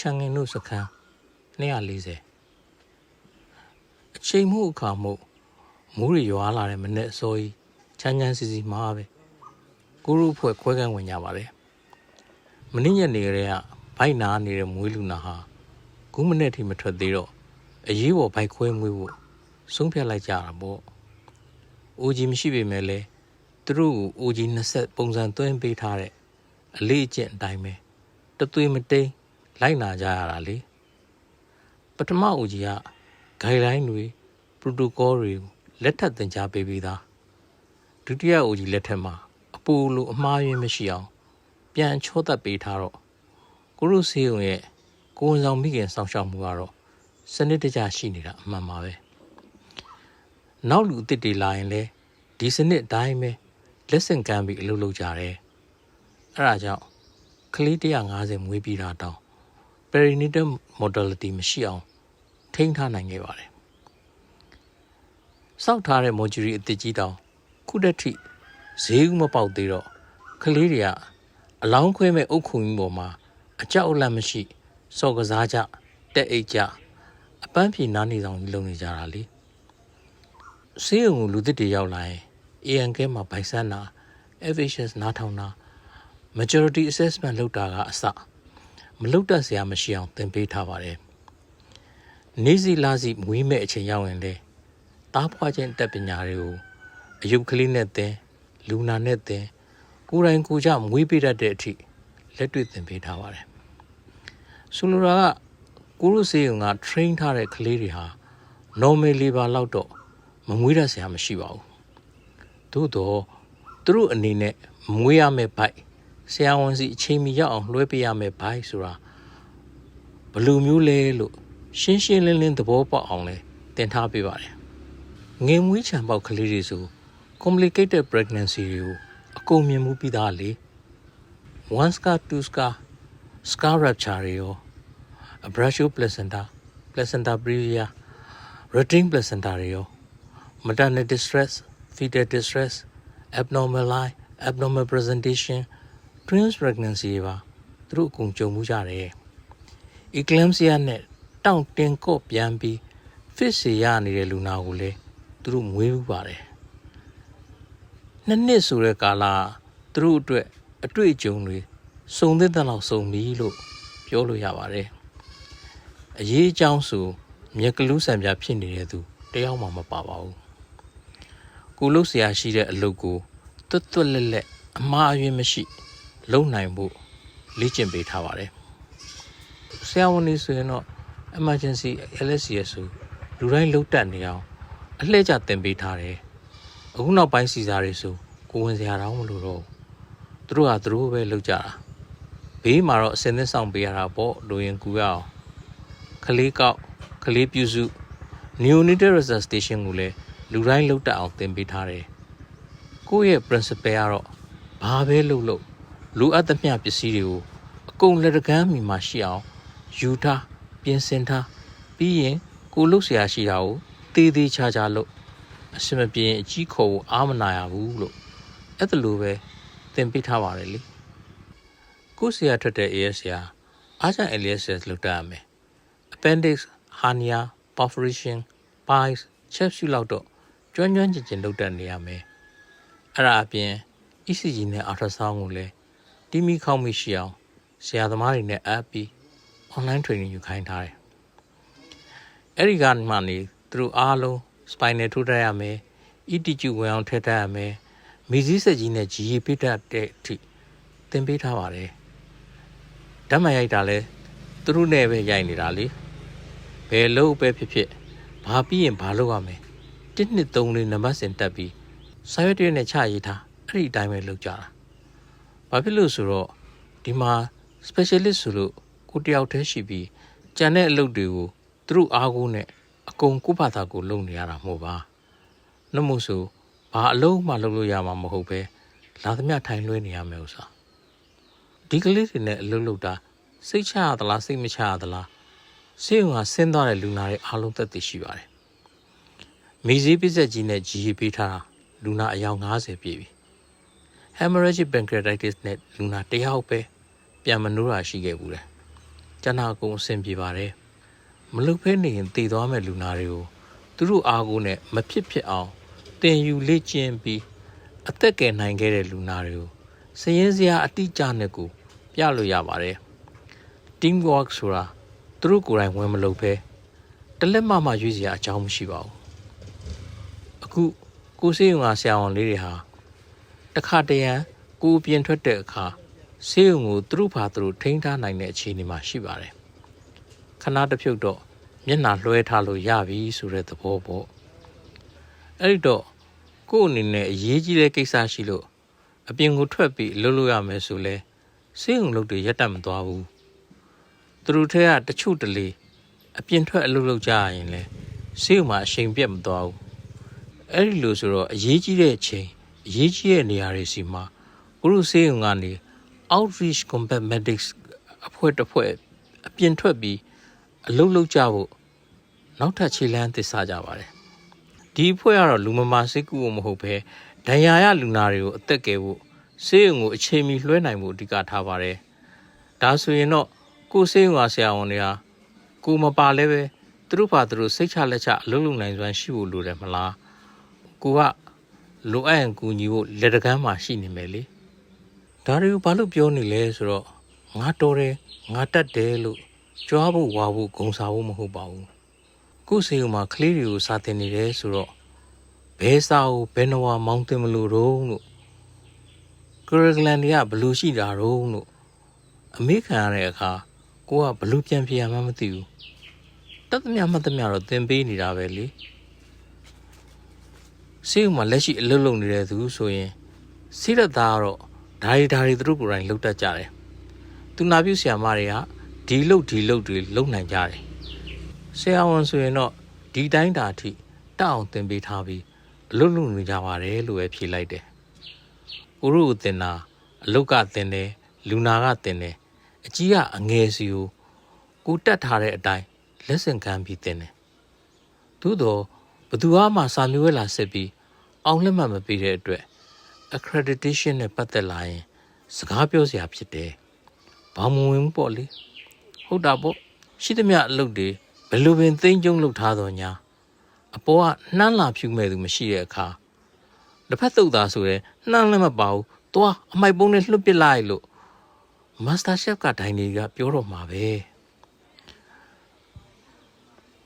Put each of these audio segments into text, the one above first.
ချန်ငင်တို့စခန်း240အချိန်မှုအခါမှုမိုးရရွာလာတဲ့မနေ့အစောကြီးချမ်းချမ်းစီစီမှာပဲကိုရုဖွဲ့ခွဲကန်းဝင်ကြပါတယ်မင်းညနေကလေးကဘိုက်နာနေတဲ့မွေးလူနာဟာခုမနေ့ထိမထွက်သေးတော့အရေးပေါ်ဘိုက်ခွဲမွေးဖို့ဆုံးဖြတ်လိုက်ကြတာပေါ့အိုကြီးမရှိပေမဲ့လည်းသူတို့ကိုအိုကြီး20ပုံစံသွင်းပေးထားတဲ့အလေးအကျင့်အတိုင်းပဲတသွေးမတိန် လိုက်နာကြရတာလေပထမအိုကြီးက guideline တွေ protocol တွေလက်ထပ်သင်ကြားပေးပြီးသားဒုတိယအိုကြီးလက်ထက်မှာအပူလိုအမှားယွင်းမရှိအောင် ပြန်ချောသက်ပေးထားတော့ကိုရုစေုံရဲ့ကိုဝန်ဆောင်မိခင်စောင့်ရှောက်မှုကတော့စနစ်တကျရှိနေတာအမှန်ပါပဲနောက်လူအစ်စ်တွေလာရင်လဲဒီစနစ်အတိုင်းပဲလက်ဆင့်ကမ်းပြီးအလုပ်လုပ်ကြတယ်အဲဒါကြောင့်ကလေး150မွေးပြီးတာတောင်း perinatal mortality မရှိအောင်ထိန်းထားနိုင်ခဲ့ပါတယ်စောက်ထားတဲ့ mortuary အစ်စ်ကြီးတောင်ခုတက်ထိဈေးဥမပေါက်သေးတော့ကလေးတွေကအလောင်းခွဲမဲ့အုတ်ခုံကြီးပေါ်မှာအကြောက်အလန့်မရှိစော်ကစားကြတက်အိတ်ကြအပန်းဖြေနားနေဆောင်ကြီးလုံနေကြတာလေဆေးရုံကိုလူသစ်တွေရောက်လာရင် ANK မှာဗိုက်ဆန်းတာ FHS နားထောင်တာ majority assessment လုပ်တာကအစ မလုပ်တတ်စရာမရှိအောင်သင်ပေးထားပါတယ်နေ့စီလာစီမွေးမဲ့အချိန်ရောက်ရင်လေတားဖွားခြင်းတက်ပညာတွေကိုအယုတ်ကလေးနဲ့သင်လူနာနဲ့သင်ကိုယ်တိုင်ကိုယ်ကြမွေးပေးတတ်တဲ့အထိလက်တွေ့သင်ပေးထားပါတယ်ဆိုလိုတာကကိုရုစေးုံက train ထားတဲ့ကလေးတွေဟာ normal labor လောက်တော့မမွေးတတ်စရာမရှိပါဘူးသို့တော့သူတို့အနေနဲ့မမွေးရမယ့်ဘိုက် ဆရာဝန်စီအချိန်မီရောက်အောင်လွှဲပေးရမယ့်ဘိုက်ဆိုတာဘယ်လိုမျိုးလဲလို့ရှင်းရှင်းလင်းလင်းသဘောပေါက်အောင်လဲသင်ထားပေးပါတယ်ငယ်မွေးချံပေါက်ကလေးတွေဆို complicated pregnancy တွေကိုအကုန်မြင်မှုပြီးသားလေ one scar two scar scar rupture တွေရော abrasio placenta placenta previa rotting placenta တွေရော maternal distress fetal distress abnormal eye abnormal presentation twins pregnancy တွေပါသူတို့အကုန်ကြုံမှုကြတယ် eclampsia နဲ့တောင့်တင်ကော့ပြန်ပြီး fit စီရနေတဲ့လူနာကိုလည်းသူတို့မွေးဘူးပါတယ်နှစ်နှစ်ဆိုတဲ့ကာလသူတို့အတွက်အတွေ့အကြုံတွေစုံသင့်တဲ့လောက်စုံပြီလို့ပြောလို့ရပါတယ်အရေးအကြောင်းဆိုမြက်ကလူးဆံပြဖြစ်နေတဲ့သူတယောက်မှမပါပါဘူးကိုလုတ်ဆရာရှိတဲ့အလုပ်ကိုတွတ်တွတ်လက်လက်အမှားအယွင်းမရှိ လုံနိုင်ဖို့လေ့ကျင့်ပေးထားပါတယ်ဆရာဝန်ကြီးဆိုရင်တော့ emergency LSCS ဆိုလူတိုင်းလှုပ်တက်နေအောင်အလှည့်ကျတင်ပေးထားတယ်အခုနောက်ပိုင်းစီစာတွေဆိုကိုဝင်စရာတော့မလိုတော့ဘူးသူတို့ကသူတို့ပဲလှုပ်ကြတာဘေးမှာတော့အစင်းသင်းဆောင်ပေးရတာပေါ့လိုရင်ကူရအောင်ခလေးကောက်ကလေးပြုစု neonatal resuscitation ကိုလည်းလူတိုင်းလှုပ်တက်အောင်တင်ပေးထားတယ်ကိုယ့်ရဲ့ principle ကတော့ဘာပဲလုပ်လို့ လူအပ်သမျှပစ္စည်းတွေကိုအကုန်လက်တကမ်းမီမှာရှိအောင်ယူထားပြင်ဆင်ထားပြီးရင်ကိုလှုပ်เสียရှိတာကိုတေးသေးချာချာလုပ်အစမပြေရင်အကြီးခေါ်ဖို့အားမနာရဘူးလို့အဲ့ဒါလိုပဲသင်ပေးထားပါတယ်လေကိုယ်ဆရာထွက်တဲ့ AS ဆရာအားချန် LSS လောက်တတ်ရမယ် appendix hernia perforation piles capsule လောက်တော့ကျွမ်းကျွမ်းကျင်ကျင်လုပ်တတ်နေရမယ်အဲ့ဒါအပြင် ECG နဲ့ ultrasound ကိုလည်း တီးမိခေါက်မိရှိအောင်ဆရာသမားတွေနဲ့အပ်ပြီး online training ယူခိုင်းထားတယ်အဲ့ဒီကနေသူတို့အားလုံး spinal ထိုးတတ်ရမယ် ETG ဝင်အောင်ထည့်တတ်ရမယ်မီဇီးဆက်ကြီးနဲ့ GE ပိတတ်တဲ့အထိသင်ပေးထားပါတယ်ဓာတ်မှန်ရိုက်တာလဲသူတို့နဲ့ပဲရိုက်နေတာလေဘယ်လို့ပဲဖြစ်ဖြစ်ဘာပြီးရင်ဘာလုပ်ရမလဲ1နှစ်3လေးနံပါတ်စင်တက်ပြီးစာရွက်တွေနဲ့ချရေးထားအဲ့ဒီအတိုင်းပဲလုပ်ကြတာ ဘာဖြစ်လို့ဆိုတော့ဒီမှာ specialist ဆိုလို့ကိုတယောက်တည်းရှိပြီးကြံတဲ့အလုပ်တွေကိုသူတို့အားကိုးနဲ့အကုန်ကိုယ့်ဘာသာကိုလုပ်နေရတာမဟုတ်ပါနှမို့ဆိုဘာအလုံးမှလုပ်လို့ရမှာမဟုတ်ပဲလာသမျှထိုင်လွှဲနေရမယ်ဥစ္စာဒီကလေးတွေနဲ့အလုပ်လုပ်တာစိတ်ချရသလားစိတ်မချရသလားစိတ်ကဆင်းသွားတဲ့လူနာတွေအားလုံးသက်သေရှိပါတယ်မိစည်းပစ္စက်ကြီးနဲ့ကြီးပေးထားတာလူနာအယောက်90ပြည့်ပြီ hemorrhagic pancreatitis နဲ့လူနာတယောက်ပဲပြန်မနိုးတာရှိခဲ့ဘူးတယ်ကျန်တာအကုန်အဆင်ပြေပါတယ်မလုတ်ဖဲနေရင်တည်သွားမဲ့လူနာတွေကိုသူတို့အားကိုးနဲ့မဖြစ်ဖြစ်အောင်တင်ယူလေ့ကျင့်ပြီးအသက်ကယ်နိုင်ခဲ့တဲ့လူနာတွေကိုစည်ရင်စရာအတိအကျနဲ့ကိုပြလို့ရပါတယ် team work ဆိုတာသူတို့ကိုယ်တိုင်ဝင်မလုပ်ဖဲတလက်မမှရွေးစရာအကြောင်းမရှိပါဘူးအခုကိုစေးုံကဆရာဝန်လေးတွေဟာတ ခါတရံကိုအပြင်ထွက်တဲ့အခါဆေးရုံကိုသူတို့ဖာသူတို့ထိန်းထားနိုင်တဲ့အခြေအနေမှာရှိပါတယ်ခဏတစ်ဖြုတ်တော့မျက်နှာလွှဲထားလို့ရပြီဆိုတဲ့သဘောပေါ့အဲ့ဒီတော့ကို့အနေနဲ့အရေးကြီးတဲ့ကိစ္စရှိလို့အပြင်ကိုထွက်ပြီးလှုပ်လို့ရမယ်ဆိုလဲဆေးရုံလုပ်တွေရက်တက်မသွားဘူးသူတို့ထဲကတချို့တလေအပြင်ထွက်အလုပ်လုပ်ကြရရင်လဲဆေးရုံမှာအချိန်ပြတ်မသွားဘူးအဲ့ဒီလိုဆိုတော့အရေးကြီးတဲ့အချိန် အရေးကြီးတဲ့နေရာတွေစီမှာကိုရုဆေးရုံကနေ outreach combat medics အဖွဲ့တစ်ဖွဲ့အပြင်ထွက်ပြီးအလုပ်လုပ်ကြဖို့နောက်ထပ်ခြေလှမ်းသစ်စားကြပါတယ်ဒီအဖွဲ့ကတော့လူမမာစိတ်ကူဖို့မဟုတ်ဘဲဒဏ်ရာရလူနာတွေကိုအသက်ကယ်ဖို့ဆေးရုံကိုအချိန်မီလွှဲနိုင်ဖို့အဓိကထားပါတယ်ဒါဆိုရင်တော့ကိုယ်ဆေးရုံကဆရာဝန်တွေဟာကိုမပါလဲပဲသူတို့ဘာသူတို့စိတ်ချလက်ချအလုပ်လုပ်နိုင်စွမ်းရှိဖို့လိုတယ်မလားကိုက လိုအပ်ရင်ကူညီဖို့လက်တကမ်းမှာရှိနေမယ်လေဒါတွေကိုဘာလို့ပြောနေလဲဆိုတော့ငါတော်တယ်ငါတတ်တယ်လို့ကြွားဖို့ဝါဖို့ဂုံစားဖို့မဟုတ်ပါဘူးကိုယ်ဆေးရုံမှာကလေးတွေကိုစာသင်နေတယ်ဆိုတော့ဘဲစာကိုဘယ်နှဝမောင်းတင်မလို့တော့လို့ကရဂလန်တွေကဘလို့ရှိတာတော့လို့အမေခံရတဲ့အခါကိုကဘလို့ပြန်ပြရမှမသိဘူးတတ်သမျှမှတ်သမျှတော့သင်ပေးနေတာပဲလေ ဆေးရုံမှာလက်ရှိအလုပ်လုပ်နေတဲ့သူဆိုရင်စိရသားကတော့ဒါရီဒါရီသူတို့ကိုယ်တိုင်လုပ်တတ်ကြတယ်သူနာပြုဆရာမတွေကဒီလုပ်ဒီလုပ်တွေလုပ်နိုင်ကြတယ်ဆရာဝန်ဆိုရင်တော့ဒီတိုင်းတာအထိတအောင်သင်ပေးထားပြီးအလုပ်လုပ်နေကြပါတယ်လို့ပဲဖြေလိုက်တယ်ကိုရုကိုသင်တာအလုတ်ကသင်တယ်လူနာကသင်တယ်အကြီးကအငယ်စီကိုကိုတက်ထားတဲ့အတိုင်းလက်ဆင့်ကမ်းပြီးသင်တယ်သို့တော့ ဘသူမှစာမျိုးဝဲလာစစ်ပြီးအောင်လက်မှတ်မပေးတဲ့အတွက် accreditation နဲ့ပတ်သက်လာရင် စကားပြောစရာဖြစ်တယ်။ဘာမှဝင်ဘူးပေါ့လေ။ဟုတ်တာပေါ့။ရှိသမျှအလုပ်တွေဘယ်လိုပင်သိမ့်ကျုံလုပ်ထားတော့ညာအပေါ်ကနှမ်းလာဖြူမဲ့သူမရှိတဲ့အခါတစ်ဖက်သုတ်သားဆိုရဲနှမ်းလည်းမပါဘူး။သွားအမိုက်ပုံးနဲ့လွတ်ပစ်လိုက်လို့ Master Chef ကဒိုင်နေကပြောတော့မှာပဲ။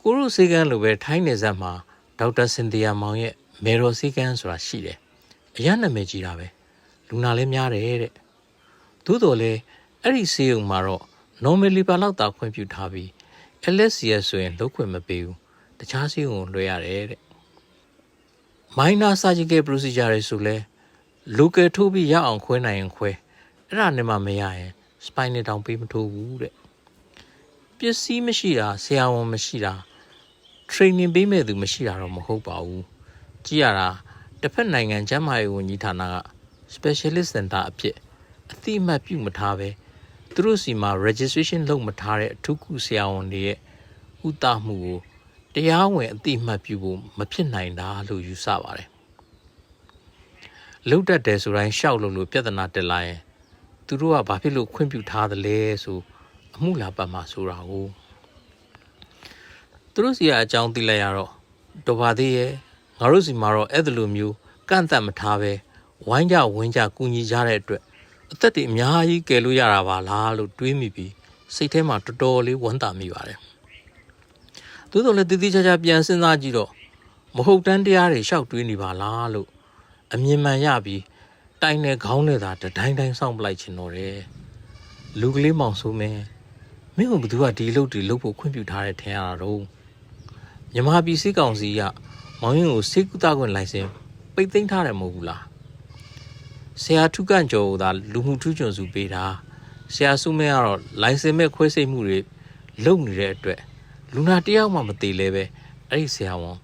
ကိုရုစေကန်းလိုပဲထိုင်းနေဆက်မှာ ဒေါက်တာစင်တီယာမောင်ရဲ့မေရိုစေကန်းဆိုတာရှိတယ်။အရနာမည်ကြီးတာပဲ။လူနာလည်းများတယ်တဲ့။သို့တော်လည်းအဲ့ဒီဆေးရုံမှာတော့ normally ပါလောက်တာခွင့်ပြုထားပြီး LSCS ဆိုရင်လုပ်ခွင့်မပေးဘူး။တခြားဆေးရုံကိုလွှဲရတယ်တဲ့။ minor surgical procedure တွေဆိုလဲ local ထိုးပြီးရအောင်ခွဲနိုင်ရင်ခွဲအဲ့ဒါနဲ့မှမရရင် spine နဲ့တောင်ပေးမထိုးဘူးတဲ့ပစ္စည်းမရှိတာဆရာဝန်မရှိတာ training ပေးမဲ့သူမရှိတာတော့မဟုတ်ပါဘူးကြည့်ရတာတစ်ဖက်နိုင်ငံကျန်းမာရေးဝန်ကြီးဌာနက specialist center အဖြစ်အတိအမှတ်ပြုမထားပဲသူတို့စီမှာ registration လုပ်မထားတဲ့အထူးကုဆရာဝန်တွေရဲ့ဥတမှုကိုတရားဝင်အတိအမှတ်ပြုဖို့မဖြစ်နိုင်တာလို့ယူဆပါတယ်လုတ်တက်တယ်ဆိုတိုင်းရှောက်လို့လို့ပြဿနာတက်လာရင်သူတို့ကဘာဖြစ်လို့ခွင့်ပြုထားသလဲဆိုအမှုလာပတ်မှာဆိုတာကို သူတို့စီကအကြောင်းသိလိုက်ရတော့တော်ပါသေးရဲ့ငါတို့စီမှာတော့အဲ့ဒါလိုမျိုးကန့်သက်မထားပဲဝိုင်းကြဝင်းကြကူညီကြတဲ့အတွက်အသက်တွေအများကြီးကယ်လို့ရတာပါလားလို့တွေးမိပြီးစိတ်ထဲမှာတော်တော်လေးဝမ်းသာမိပါတယ်သို့တော်လည်းတည်တည်ချာချာပြန်စဉ်းစားကြည့်တော့မဟုတ်တန်းတရားတွေရှောက်တွေးနေပါလားလို့အမြင်မှန်ရပြီးတိုင်နဲ့ခေါင်းနဲ့သာတတိုင်းတိုင်းစောင့်ပလိုက်ချင်တော့တယ်လူကလေးမောင်ဆိုးမင်းမင်းကဘသူကဒီလုပ်တွေလုပ်ဖို့ခွင့်ပြုထားတဲ့ထင်ရတာတော့ မြမပြည်စိကောင်စီကမောင်ရင်ကိုစိတ်ကူတာခွင့်လိုင်စင်ပိတ်သိမ်းထားတယ်မဟုတ်ဘူးလားဆရာထုကန့်ကျော်ကသာလူမှုထူးချွန်စုပေးတာဆရာစုမဲကတော့လိုင်စင်မဲ့ခွဲစိတ်မှုတွေလုပ်နေတဲ့အတွက်လူနာတယောက်မှမသေးလဲပဲအဲ့ဒီဆရာဝန်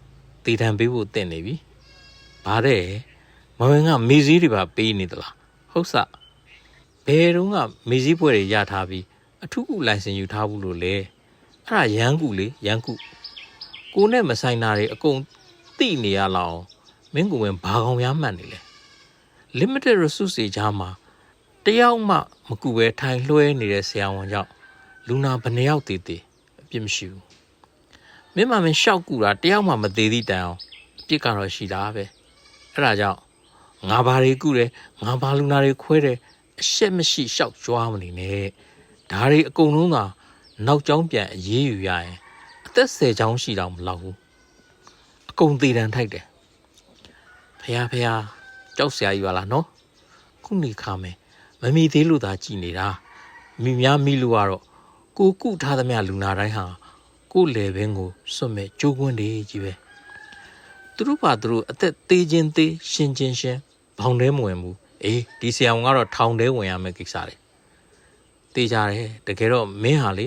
တည်တံပေးဖို့တင့်နေပြီဗါတဲ့မဝင်ကမေစည်းတွေပါပေးနေသလားဟုတ်စဘယ်တော့ကမေစည်းပွဲတွေရထားပြီးအထုကုလိုင်စင်ယူထားဘူးလို့လေအဲ့ဒါရန်ကူလေရန်ကူ ကိုနဲ့မဆိုင်တာတွေအကုန်တိနေရလောက်မင်းကိုဝင်ဘာကောင်ရမှတ်နေလဲ limited resource တွေကြားမှာတယောက်မှမကူပဲထိုင်လွှဲနေတဲ့ဆရာဝန်ကြောင့်လူနာဘယ်နှယောက်တည်တည်အပြစ်မရှိဘူးမင်းမမင်းရှောက်ကူတာတယောက်မှမသေးသည့်တိုင်အောင်အပြစ်ကတော့ရှိတာပဲအဲ့ဒါကြောင့်ငါဘာတွေကုတယ်ငါဘာလူနာတွေခွဲတယ်အရှက်မရှိရှောက်ကြွားမနေနဲ့ဒါတွေအကုန်လုံးသာနောက်ကျောင်းပြန်အေးအေးယူရရင် အသက်၁၀ချောင်းရှိတော့မလောက်ဘူးအကုန်သေးတန်ထိုက်တယ်ဖះဖះကြောက်စရာကြီးပါလားနော်ခုနေခါမယ်မမီသေးလို့သာကြည်နေတာမိများမိလို့ကတော့ကိုကုထားသမျှလူနာတိုင်းဟာကိုလေဘင်းကိုစွတ်မဲ့ကြိုးကွင်းတွေကြီးပဲသူတို့ပါသူတို့အသက်သေးချင်းသေးရှင်ချင်းရှင်ဘောင်ထဲမဝင်ဘူးအေးဒီဆရာဝန်ကတော့ထောင်ထဲဝင်ရမယ့်ကိစ္စတွေတေးကြတယ်တကယ်တော့မင်းဟာလေ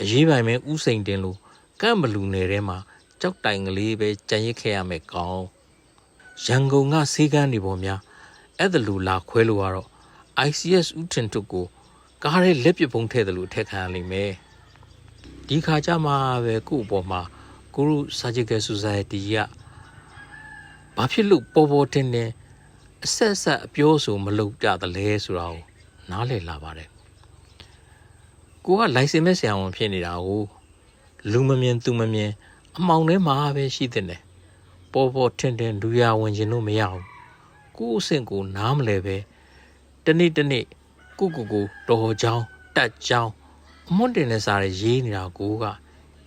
အရေးပိုင်မင်းဥစိန်တင်လို့ ကန့်ဘလူနယ်ထဲမှာကြောက်တိုင်ကလေးပဲကြံရစ်ခဲ့ရမယ်ကောင်းရန်ကုန်ကစေကန်းနေပေါ်များအဲ့ဒါလူလာခွဲလို့ကတော့ ICS ဥထင်တုတ်ကိုကားရဲလက်ပစ်ပုံးထည့်တယ်လို့ထည့်ခံရလိမ့်မယ်ဒီခါကျမှပဲကို့အပေါ်မှာကိုရု Surgical Society ကဘာဖြစ်လို့ပေါ်ပေါ်တင်တင်အဆက်ဆက်အပြောဆိုမလုပ်ကြသလဲဆိုတာကိုနားလည်လာပါတယ်ကိုကလိုင်စင်မဲ့ဆရာဝန်ဖြစ်နေတာကို လူမမြင်သူမမြင်အမောင်ထဲမှာပဲရှိတဲ့တယ်ပေါ်ပေါ်ထင်ထင်လူရဝင်ခြင်းလို့မရဘူးကို့အဆင့်ကိုနားမလဲပဲတနေ့တနေ့ကိုကိုကိုတော်ချောင်းတက်ချောင်းအမွန့်တင်တဲ့စားရရေးနေတာကိုက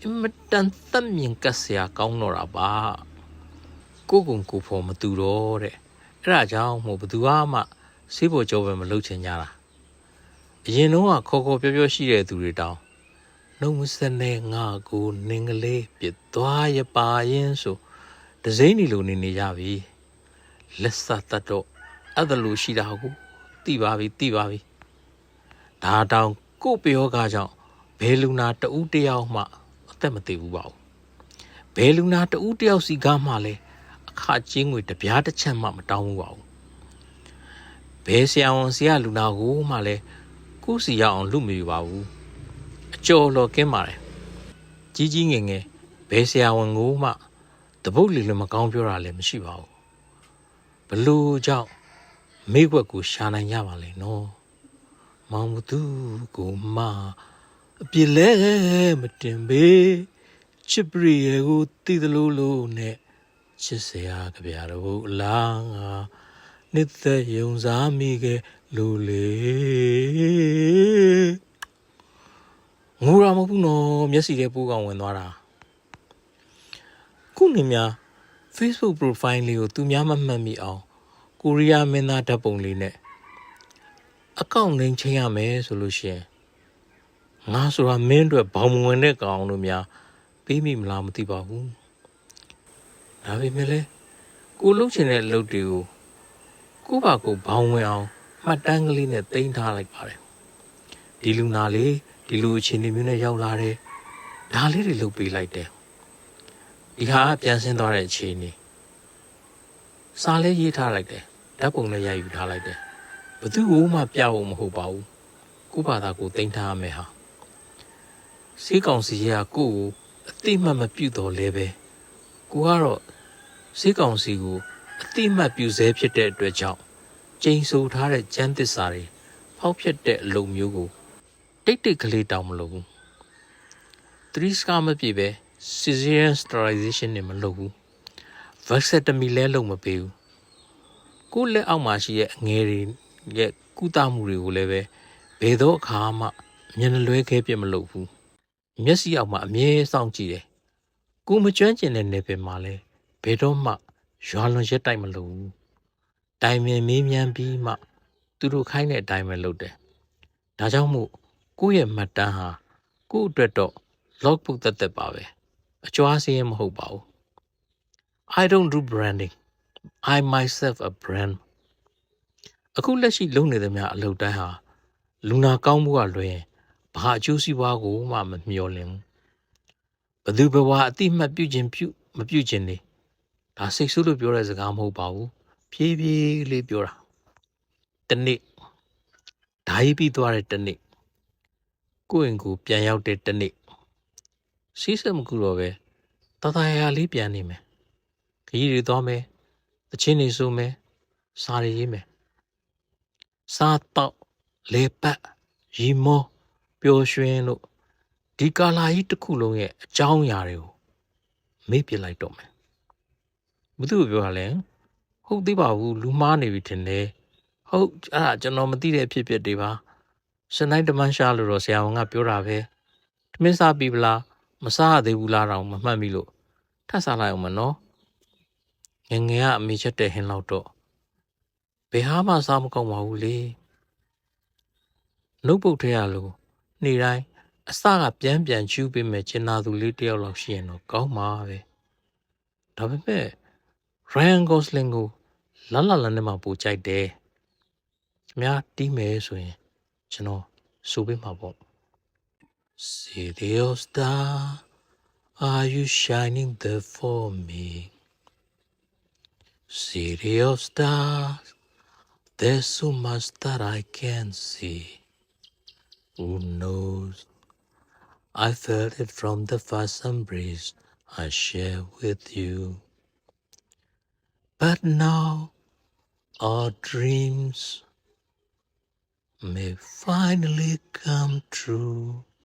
အင်မတန်သက်မြင်ကက်စရာကောင်းတော့တာပါကိုကုံကိုဖို့မတူတော့တဲ့အဲ့ဒါကြောင့်မို့ဘသူမှစေးပေါ်ကြောပဲမလုပ်ချင်ကြတာအရင်တော့ခေါ်ခေါ်ပြောပြောရှိတဲ့သူတွေတောင်း နှုံမစနဲ့ငါကိုနင်းကလေးပြစ်သွားရပါရင်ဆိုဒစိမ့်နေလိုနေနေကြပြီလက်စတတ်တော့အဲ့ဒါလိုရှိတာကိုသိပါပြီသိပါပြီဒါတောင်ကို့ပြောကားကြောင့်ဘယ်လူနာတဦးတယောက်မှအသက်မသေးဘူးပါဘူးဘယ်လူနာတဦးတယောက်စီကားမှလည်းအခချင်းငွေတပြားတစ်ချက်မှမတောင်းဘူးပါဘူးဘယ်ဆရာဝန်ဆရာလူနာကိုမှလည်းကိုယ်စီရအောင်လူမယူပါဘူး အကျော်လော်ကင်းပါတယ်ကြီးကြီးငယ်ငယ်ဘယ်ဆရာဝန်ကိုမှတပုတ်လီလည်းမကောင်းပြောတာလည်းမရှိပါဘူးဘလို့ကြောင့်မိကွက်ကိုရှာနိုင်ကြပါလေနော်မောင်မသူကိုမအပြစ်လဲမတင်ပေချစ်ပရိယေကိုတည်သလိုလိုနဲ့ချစ်စရာကြပြတော့အလားငါနှစ်သက်ယုံစားမိခဲ့လူလေငိုရမ ဟုတ်ဘူးနော်မျက်စိထဲပိုးကောင်ဝင်သွားတာခုနေများ Facebook profile လေးကိုသူများမမှတ်မိအောင်ကိုရီးယားမင်းသားဓာတ်ပုံလေးနဲ့အကောင့်နှိမ်ချင်းရမယ်ဆိုလို့ရှိရင်ငါဆိုတာမင်းအတွက်ဘောင်မဝင်တဲ့ကောင်လို့များပြီးမိမလားမသိပါဘူးဒါပေမဲ့လေကိုလှုပ်ချင်တဲ့အလုပ်တွေကိုကိုပါကိုဘောင်ဝင်အောင်မှတ်တမ်းကလေးနဲ့တင်ထားလိုက်ပါတယ်ဒီလူနာလေး ဒီလူအခြေအနေမျိုးနဲ့ရောက်လာတယ်ဒါလေးတွေလုပ်ပေးလိုက်တယ်ဒီဟာပြန်ဆင်းသွားတဲ့အခြေအနေစားလေးရေးထားလိုက်တယ်ဓာတ်ပုံလည်းရိုက်ယူထားလိုက်တယ်ဘသူ့ကိုမှပြဖို့မဟုတ်ပါဘူးကိုဘာသာကိုတင်ထားရမယ်ဟာစီးကောင်စီကကိုကိုအတိမတ်မပြုတ်တော်လဲပဲကိုကတော့စီးကောင်စီကိုအတိမတ်ပြုစေဖြစ်တဲ့အတွက်ကြောင့်ကျိန်ဆိုထားတဲ့ကျန်းသစ္စာတွေဖောက်ဖြစ်တဲ့အလုပ်မျိုးကို တိတ်တိတ်ကလေးတောင်မလုပ်ဘူးသရီစကာမပြည့်ပဲ cesarean sterilization နဲ့မလုပ်ဘူး vasectomy လည်းလုပ်မပေးဘူးကိုယ့်လက်အောက်မှာရှိတဲ့အငယ်တွေရဲ့ကုသမှုတွေကိုလည်းပဲဘယ်တော့အခါမှမျက်နှလွဲခဲပြမလုပ်ဘူးမျက်စိအောက်မှာအမြဲစောင့်ကြည့်တယ်ကိုမကျွမ်းကျင်တဲ့နယ်ပယ်မှာလည်းဘယ်တော့မှရွာလွန်ရက်တိုက်မလုပ်ဘူးတိုင်ပင်မေးမြန်းပြီးမှ သူတို့ခိုင်းတဲ့အတိုင်းပဲလုပ်တယ်ဒါကြောင့်မို့ ကိုယ့်ရဲ့မှတ်တမ်းဟာကိုယ့်အတွက်တော့ logbook သက်သက်ပါပဲအကျွမ်းစင်းမဟုတ်ပါဘူး I don't do branding I myself a brand အခုလက်ရှိလုပ်နေသမျှအလုပ်တိုင်းဟာလူနာကောင်းမှုကလွယ်ရင်ဘာအကျိုးစီးပွားကိုမှမမျှော်လင့်ဘူးဘသူဘဝအတိမတ်ပြုခြင်းပြုမပြုခြင်းနေဒါစိတ်ဆိုးလို့ပြောတဲ့စကားမဟုတ်ပါဘူးဖြည်းဖြည်းလေးပြောတာတနေ့ဓာကြီးပြီးသွားတဲ့တနေ့ ကိုယ့်အိမ်ကိုပြန်ရောက်တဲ့တနေ့စီးစက်မကူတော့ပဲတတရာရာလေးပြန်နေမယ်ခရီးတွေသွားမယ်တချင်းတွေဆိုမယ်စားရရေးမယ်စားတော့လေပတ်ရီမောပျော်ရွှင်လို့ဒီကာလာကြီးတစ်ခုလုံးရဲ့အကြောင်းအရာတွေကိုမေ့ပြလိုက်တော့မယ်ဘသူပြောရလဲဟုတ်သေးပါဘူးလူမားနေပြီထင်တယ်ဟုတ်အဲ့ဒါကျွန်တော်မသိတဲ့အဖြစ်အပျက်တွေပါ စနိုက်တမန်ရှာလို့တော့ဆရာဝန်ကပြောတာပဲထမင်းစားပြီဗလားမစားရသေးဘူးလားတော့မမှတ်မိလို့ထပ်စားလိုက်အောင်မနော်ငယ်ငယ်ကအမေချက်တဲ့ဟင်းလောက်တော့ဘယ်ဟာမှစားမကောင်းပါဘူးလေနှုတ်ပုတ်ထဲရလို့နေ့တိုင်းအစကပြန်ပြန်ချူးပေးမယ်ကျင်နာသူလေးတယောက်လောက်ရှိရင်တော့ကောင်းပါပဲဒါပေမဲ့ Ryan Gosling ကိုလာလာလာနဲ့မှပိုကြိုက်တယ်ခင်ဗျာတီးမယ်ဆိုရင် ကျွန်တော်ဆိုပေးမှာပေါ့ City of Star are you shining there for me City of stars there's so much that I can't see who knows I felt it from the first breeze I share with you. But now our dreams may finally come true.